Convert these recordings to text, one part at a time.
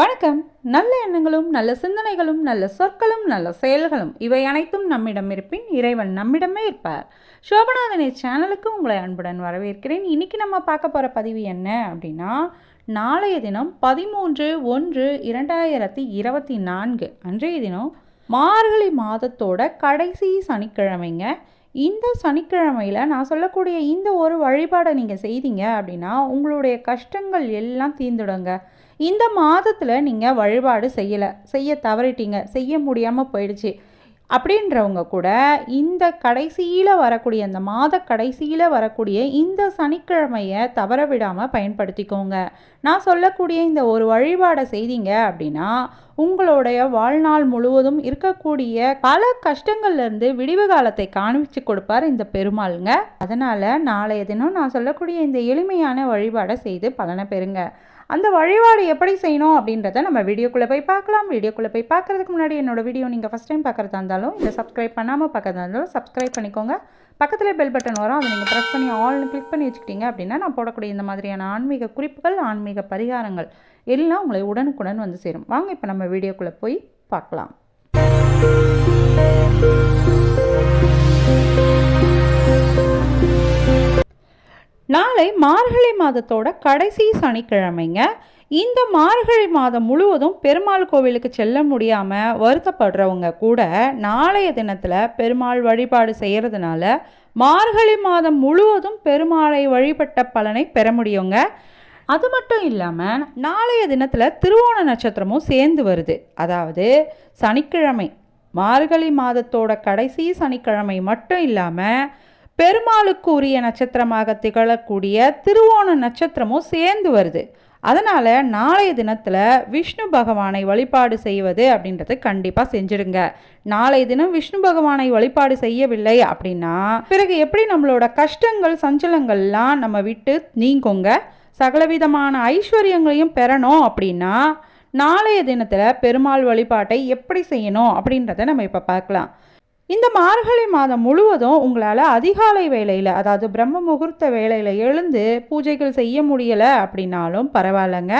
வணக்கம். நல்ல எண்ணங்களும் நல்ல சிந்தனைகளும் நல்ல சொற்களும் நல்ல செயல்களும் இவை அனைத்தும் நம்மிடம் இருப்பின் இறைவன் நம்மிடமே இருப்பார். சோபநாதனை சேனலுக்கு உங்களை அன்புடன் வரவேற்கிறேன். இன்றைக்கி நம்ம பார்க்க போகிற பதிவு என்ன அப்படின்னா நாளைய தினம் பதிமூன்று ஒன்று இரண்டாயிரத்தி இருபத்தி நான்கு அன்றைய தினம் மார்கழி மாதத்தோட கடைசி சனிக்கிழமைங்க. இந்த சனிக்கிழமையில் நான் சொல்லக்கூடிய இந்த ஒரு வழிபாடை நீங்கள் செய்தீங்க அப்படின்னா உங்களுடைய கஷ்டங்கள் எல்லாம் தீர்ந்துடுங்க. இந்த மாதத்தில் நீங்கள் வழிபாடு செய்யலை. செய்ய தவறிட்டீங்க. செய்ய முடியாமல் போயிடுச்சு. அப்படின்றவங்க கூட இந்த கடைசியில் வரக்கூடிய அந்த மாத கடைசியில் வரக்கூடிய இந்த சனிக்கிழமையை தவற விடாமல் பயன்படுத்திக்கோங்க. நான் சொல்லக்கூடிய இந்த ஒரு வழிபாடை செய்தீங்க அப்படின்னா உங்களுடைய வாழ்நாள் முழுவதும் இருக்கக்கூடிய பல கஷ்டங்கள்லேருந்து விடிவு காலத்தை காணிச்சு கொடுப்பார் இந்த பெருமாளுங்க. அதனால் நாளைய தினம் நான் சொல்லக்கூடிய இந்த எளிமையான வழிபாடை செய்து பலனை பெறுங்க. அந்த வழிபாடு எப்படி செய்யணும் அப்படின்றத நம்ம வீடியோக்குள்ளே போய் பார்க்கலாம். வீடியோக்குள்ளே போய் பார்க்குறதுக்கு முன்னாடி என்னோடய வீடியோ நீங்கள் ஃபஸ்ட் டைம் பார்க்குறதா இருந்தாலும் இல்லை சப்ஸ்கிரைப் பண்ணாமல் பார்க்குறதா இருந்தாலும் சப்ஸ்கிரைப் பண்ணிக்கோங்க. பக்கத்தில் பெல் பட்டன் வரும். அதை நீங்கள் ப்ரெஸ் பண்ணி ஆல்னு கிளிக் பண்ணி வச்சுக்கிட்டீங்க அப்படின்னா நான் போடக்கூடிய இந்த மாதிரியான ஆன்மீக குறிப்புகள் ஆன்மீக பரிகாரங்கள் எல்லாம் உங்களை உடனுக்குடன் வந்து சேரும். வாங்க இப்போ நம்ம வீடியோக்குள்ளே போய் பார்க்கலாம். நாளை மார்கழி மாதத்தோட கடைசி சனிக்கிழமைங்க. இந்த மார்கழி மாதம் முழுவதும் பெருமாள் கோவிலுக்கு செல்ல முடியாமல் வருத்தப்படுறவங்க கூட நாளைய தினத்தில் பெருமாள் வழிபாடு செய்கிறதுனால மார்கழி மாதம் முழுவதும் பெருமாளை வழிபட்ட பலனை பெற முடியுங்க. அது மட்டும் இல்லாமல் நாளைய தினத்தில் திருவோண நட்சத்திரமும் சேர்ந்து வருது. அதாவது சனிக்கிழமை மார்கழி மாதத்தோட கடைசி சனிக்கிழமை மட்டும் இல்லாமல் பெருமாளுக்கு உரிய நட்சத்திரமாக திகழக்கூடிய திருவோண நட்சத்திரமும் சேர்ந்து வருது. அதனால் நாளைய தினத்தில் விஷ்ணு பகவானை வழிபாடு செய்வது அப்படின்றது கண்டிப்பாக செஞ்சிடுங்க. நாளைய தினம் விஷ்ணு பகவானை வழிபாடு செய்யவில்லை அப்படின்னா பிறகு எப்படி நம்மளோட கஷ்டங்கள் சஞ்சலங்கள்லாம் நம்ம விட்டு நீங்குங்க? சகலவிதமான ஐஸ்வர்யங்களையும் பெறணும் அப்படின்னா நாளைய தினத்தில் பெருமாள் வழிபாட்டை எப்படி செய்யணும் அப்படின்றத நம்ம இப்போ பார்க்கலாம். இந்த மார்கழி மாதம் முழுவதும் உங்களால் அதிகாலை வேலையில் அதாவது பிரம்ம முகூர்த்த வேலையில் எழுந்து பூஜைகள் செய்ய முடியலை அப்படின்னாலும் பரவாயில்லைங்க.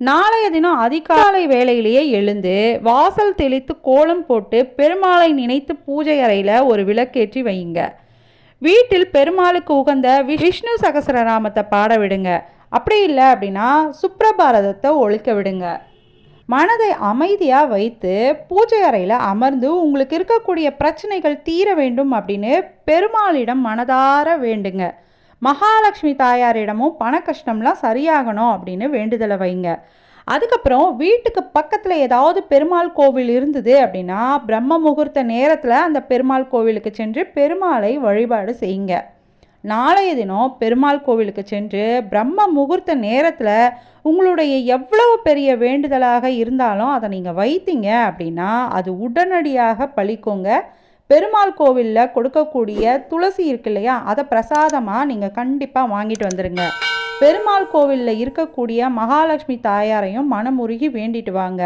நாளைய தினம் அதிகாலை வேலையிலேயே எழுந்து வாசல் தெளித்து கோலம் போட்டு பெருமாளை நினைத்து பூஜை அறையில் ஒரு விளக்கேற்றி வையுங்க. வீட்டில் பெருமாளுக்கு உகந்த விஷ்ணு சகசரநாமத்தை பாட விடுங்க. அப்படி இல்லை அப்படின்னா சுப்ரபாரதத்தை ஒழிக்க விடுங்க. மனதை அமைதியாக வைத்து பூஜை அறையில் அமர்ந்து உங்களுக்கு இருக்கக்கூடிய பிரச்சனைகள் தீர வேண்டும் அப்படின்னு பெருமாளிடம் மனதார வேண்டுங்க. மகாலட்சுமி தாயாரிடமும் பண கஷ்டம்லாம் சரியாகணும் அப்படின்னு வேண்டுதலை வைங்க. அதுக்கப்புறம் வீட்டுக்கு பக்கத்தில் ஏதாவது பெருமாள் கோவில் இருந்தது அப்படின்னா பிரம்ம முகூர்த்த நேரத்தில் அந்த பெருமாள் கோவிலுக்கு சென்று பெருமாளை வழிபாடு செய்யுங்க. நாளைய தினம் பெருமாள் கோவிலுக்கு சென்று பிரம்ம முகூர்த்த நேரத்தில் உங்களுடைய எவ்வளவு பெரிய வேண்டுதலாக இருந்தாலும் அதை நீங்கள் வைத்தீங்க அப்படின்னா அது உடனடியாக பழிக்குங்க. பெருமாள் கோவிலில் கொடுக்கக்கூடிய துளசி இருக்கு இல்லையா அதை பிரசாதமாக நீங்கள் கண்டிப்பாக வாங்கிட்டு வந்துடுங்க பெருமாள் கோவிலில் இருக்கக்கூடிய மகாலட்சுமி தாயாரையும் மனமுருகி வேண்டிட்டு வாங்க.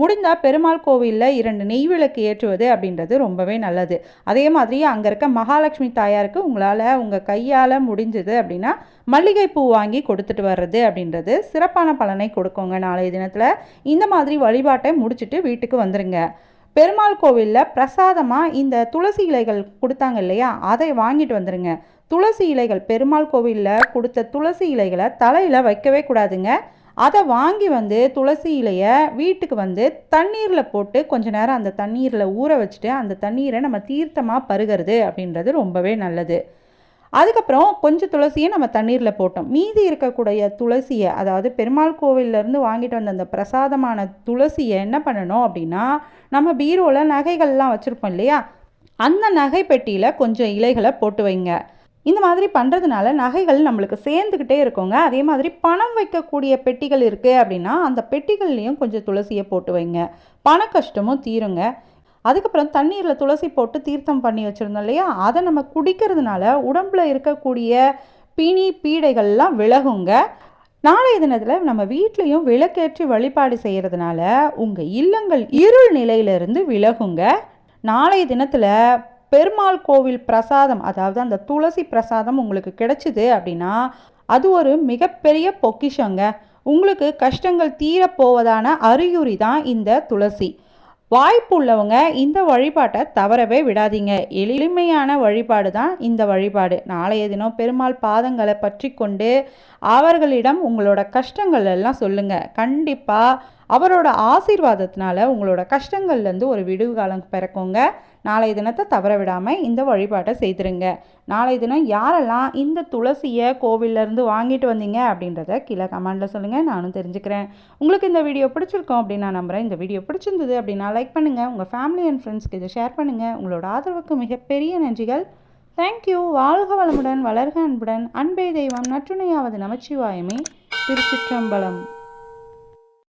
முடிந்தால் பெருமாள் கோவிலில் இரண்டு நெய் விளக்கு ஏற்றுவது அப்படின்றது ரொம்பவே நல்லது. அதே மாதிரி அங்கே இருக்க மகாலட்சுமி தாயாருக்கு உங்களால் உங்கள் கையால் முடிஞ்சது அப்படின்னா மல்லிகைப்பூ வாங்கி கொடுத்துட்டு வர்றது அப்படின்றது சிறப்பான பலனை கொடுக்குங்க. நாளைய தினத்தில் இந்த மாதிரி வழிபாட்டை முடிச்சுட்டு வீட்டுக்கு வந்துடுங்க பெருமாள் கோவிலில் பிரசாதமாக இந்த துளசி இலைகள் கொடுத்தாங்க இல்லையா? அதை வாங்கிட்டு வந்துடுங்க துளசி இலைகள் பெருமாள் கோவிலில் கொடுத்த துளசி இலைகளை தலையில் வைக்கவே கூடாதுங்க. அதை வாங்கி வந்து துளசி இலையை வீட்டுக்கு வந்து தண்ணீரில் போட்டு கொஞ்ச நேரம் அந்த தண்ணீரில் ஊற வச்சுட்டு அந்த தண்ணீரை நம்ம தீர்த்தமாக பருகிறது அப்படின்றது ரொம்பவே நல்லது. அதுக்கப்புறம் கொஞ்சம் துளசியை நம்ம தண்ணீரில் போட்டோம். மீதி இருக்கக்கூடிய துளசியை அதாவது பெருமாள் கோவிலேருந்து வாங்கிட்டு வந்த அந்த பிரசாதமான துளசியை என்ன பண்ணணும் அப்படின்னா நம்ம பீரோவில் நகைகள்லாம் வச்சுருப்போம் இல்லையா? அந்த நகை பெட்டியில் கொஞ்சம் இலைகளை போட்டு வைங்க. இந்த மாதிரி பண்ணுறதுனால நகைகள் நம்மளுக்கு சேர்ந்துக்கிட்டே இருக்குங்க. அதே மாதிரி பணம் வைக்கக்கூடிய பெட்டிகள் இருக்குது அப்படின்னா அந்த பெட்டிகள்லேயும் கொஞ்சம் துளசியை போட்டு வைங்க. பண கஷ்டமும் தீருங்க. அதுக்கப்புறம் தண்ணீரில் துளசி போட்டு தீர்த்தம் பண்ணி வச்சுருந்தோம் இல்லையா? அதை நம்ம குடிக்கிறதுனால உடம்பில் இருக்கக்கூடிய பிணி பீடைகள்லாம் விலகுங்க. நாளைய தினத்தில் நம்ம வீட்லேயும் விளக்கேற்றி வழிபாடு செய்கிறதுனால உங்கள் இல்லங்கள் இருள் நிலையிலிருந்து விலகுங்க. நாளைய தினத்தில் பெருமாள் கோவில் பிரசாதம் அதாவது அந்த துளசி பிரசாதம் உங்களுக்கு கிடைச்சிது அப்படின்னா அது ஒரு மிகப்பெரிய பொக்கிஷங்க. உங்களுக்கு கஷ்டங்கள் தீரப்போவதான அறிகுறி தான் இந்த துளசி. வாய்ப்பு உள்ளவங்க இந்த வழிபாட்டை தவறவே விடாதீங்க. எளிமையான வழிபாடு தான் இந்த வழிபாடு. நாளைய தினம் பெருமாள் பாதங்களை பற்றி கொண்டு அவர்களிடம் உங்களோட கஷ்டங்கள் எல்லாம் சொல்லுங்கள் கண்டிப்பாக அவரோட ஆசீர்வாதத்தினால உங்களோட கஷ்டங்கள்லேருந்து ஒரு விடுவு காலம் பிறக்குங்க. நாளைய தினத்தை தவற விடாமல் இந்த வழிபாட்டை செய்திருங்க. நாளைய தினம் யாரெல்லாம் இந்த துளசியை கோவிலேருந்து வாங்கிட்டு வந்தீங்க அப்படின்றத கீழே கமெண்டில் சொல்லுங்கள் நானும் தெரிஞ்சுக்கிறேன். உங்களுக்கு இந்த வீடியோ பிடிச்சிருக்கோம் அப்படின்னு நான் நம்புகிறேன் இந்த வீடியோ பிடிச்சிருந்தது அப்படின்னா லைக் பண்ணுங்கள் உங்கள் ஃபேமிலி அண்ட் ஃப்ரெண்ட்ஸ்க்கு இதை ஷேர் பண்ணுங்கள் உங்களோட ஆதரவுக்கு மிகப்பெரிய நன்றிகள். தேங்க்யூ வாழ்க வளமுடன் வளர்க அன்புடன். அன்பே தெய்வம் நற்றுணையாவது நமச்சிவாயமே. திருச்சிற்றம்பலம்.